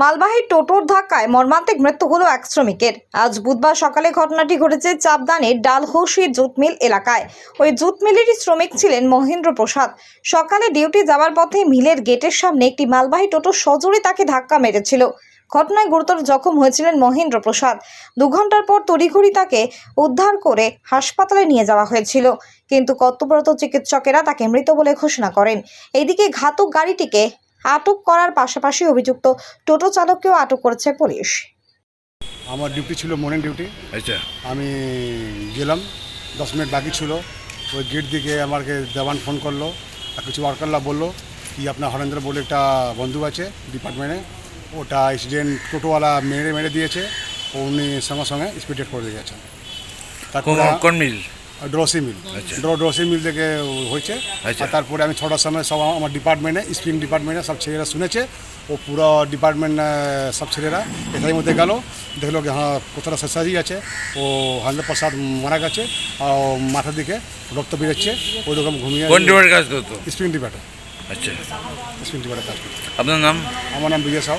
মালবাহী টোটোর ধাক্কায় মর্মান্তিক মৃত্যু হলো এক শ্রমিকের। আজ বুধবার সকালে ঘটনাটি ঘটেছে চাপদানের ডালহৌসি জুট মিল এলাকায়। ওই জুট মিলেরই শ্রমিক ছিলেন মহেন্দ্র প্রসাদ। সকালে ডিউটি যাওয়ার পথে মিলের গেটের সামনে একটি মালবাহী টোটো সজোরে তাকে ধাক্কা মেরেছিল। ঘটনায় গুরুতর জখম হয়েছিলেন মহেন্দ্র প্রসাদ। দু ঘণ্টার পর তড়িঘড়ি তাকে উদ্ধার করে হাসপাতালে নিয়ে যাওয়া হয়েছিল। কিন্তু কর্তব্যরত চিকিৎসকেরা তাকে মৃত বলে ঘোষণা করেন। এইদিকে ঘাতক গাড়িটিকে আটক করার পাশাপাশি অভিযুক্ত টোটো চালককেও আটক করেছে পুলিশ। আমার ডিউটি ছিল মর্নিং ডিউটি আচ্ছা। আমি গেলাম দশ মিনিট বাকি ছিল। ওই গেট দিকে আমাকে দেওয়ান ফোন করল আর কিছু ওয়ার্কাররা বলল কি আপনার হরেন্দ্র বলে একটা বন্ধু আছে ডিপার্টমেন্টে ওটা অ্যাক্সিডেন্ট টোটোওয়ালা মেরে মেরে দিয়েছে। ও উনি সঙ্গে সঙ্গে স্পিডেট করে দিয়েছেন তারপরে কোন মিল? ড্রসি মিল। ড্র ড্রসি মিল থেকে হয়েছে। আচ্ছা। আর তারপরে আমি ছটার সময় সব আমার ডিপার্টমেন্টে স্প্রিং ডিপার্টমেন্টে সব ছেলেরা শুনেছে। ও পুরো ডিপার্টমেন্ট সব ছেলেরা এখানের মধ্যে গেল। দেখল কি হ্যাঁ কোথাটা শেষারি আছে। ও হান্ড্রেড প্রসাদ মারা গেছে। আর মাথার দিকে রক্ত বেরোচ্ছে। ওই রকম ঘুমিয়ে কোন ডিপার্টের কাজ করতো? স্প্রিং ডিপার্টে আচ্ছা। স্প্রিং ডিপার্টে কাজ আপনার নাম? আমার নাম বিজয় সাউ।